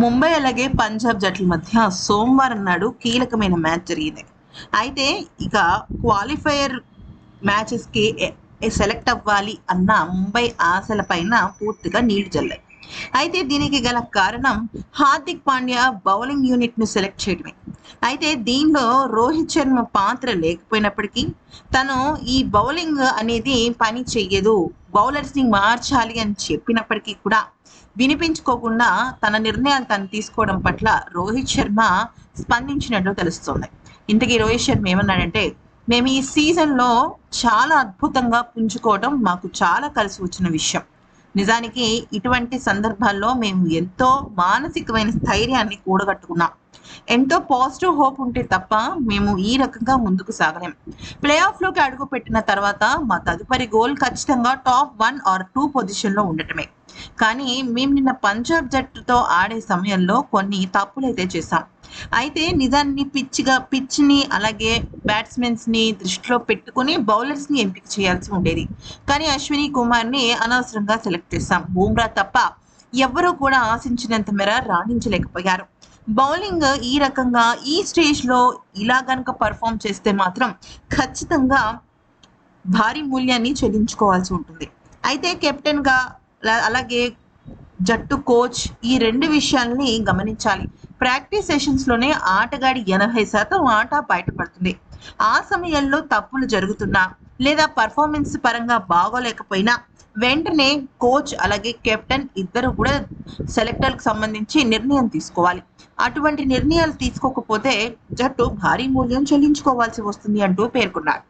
ముంబై అలాగే పంజాబ్ జట్ల మధ్య సోమవారం నాడు కీలకమైన మ్యాచ్ జరిగింది. అయితే ఇక క్వాలిఫైయర్ మ్యాచెస్కి సెలెక్ట్ అవ్వాలి అన్న ముంబై ఆశల పైన పూర్తిగా నీళ్ళు జల్లాయి. అయితే దీనికి గల కారణం హార్దిక్ పాండ్యా బౌలింగ్ యూనిట్ను సెలెక్ట్ చేయడమే. అయితే దీనిలో రోహిత్ శర్మ పాత్ర లేకపోయినప్పటికీ తను ఈ బౌలింగ్ అనేది పని చెయ్యదు. బౌలర్స్ని మార్చాలి అని చెప్పినప్పటికీ కూడా వినిపించుకోకుండా తన నిర్ణయాలు తను తీసుకోవడం పట్ల రోహిత్ శర్మ స్పందించినట్లు తెలుస్తుంది. ఇంతకీ రోహిత్ శర్మ ఏమన్నాడంటే మేము ఈ సీజన్లో చాలా అద్భుతంగా పుంజుకోవడం మాకు చాలా కలిసి వచ్చిన విషయం. నిజానికి ఇటువంటి సందర్భాల్లో మేము ఎంతో మానసికమైన స్థైర్యాన్ని కూడగట్టుకున్నాం. ఎంతో పాజిటివ్ హోప్ ఉంటే తప్ప మేము ఈ రకంగా ముందుకు సాగలేం. ప్లే ఆఫ్లోకి అడుగు పెట్టిన తర్వాత మా తదుపరి గోల్ ఖచ్చితంగా టాప్ వన్ ఆర్ టూ పొజిషన్లో ఉండటమే. కానీ మేము నిన్న పంజాబ్ జట్టుతో ఆడే సమయంలో కొన్ని తప్పులైతే చేశాం. అయితే నిజాన్ని పిచ్చిగా పిచ్ని అలాగే బ్యాట్స్మెన్స్ని దృష్టిలో పెట్టుకుని బౌలర్స్ని ఎంపిక చేయాల్సి ఉండేది. కానీ అశ్విని కుమార్ని అనవసరంగా సెలెక్ట్ చేశాం. బూమ్రా తప్ప ఎవ్వరూ కూడా ఆశించినంత మేర రాణించలేకపోయారు. బౌలింగ్ ఈ రకంగా ఈ స్టేజ్లో ఇలా గనుక పర్ఫామ్ చేస్తే మాత్రం ఖచ్చితంగా భారీ మూల్యాన్ని చెల్లించుకోవాల్సి ఉంటుంది. అయితే కెప్టెన్గా అలాగే జట్టు కోచ్ ఈ రెండు విషయాల్ని గమనించాలి. ప్రాక్టీస్ సెషన్స్లోనే ఆటగాడి ఎనభై శాతం ఆట బయటపడుతుంది. ఆ సమయంలో తప్పులు జరుగుతున్నా లేదా పర్ఫార్మెన్స్ పరంగా బాగోలేకపోయినా వెంటనే కోచ్ అలాగే కెప్టెన్ ఇద్దరు కూడా సెలెక్టర్కి సంబంధించి నిర్ణయం తీసుకోవాలి. అటువంటి నిర్ణయాలు తీసుకోకపోతే జట్టు భారీ మూల్యం చెల్లించుకోవాల్సి వస్తుంది అంటూ పేర్కొన్నారు.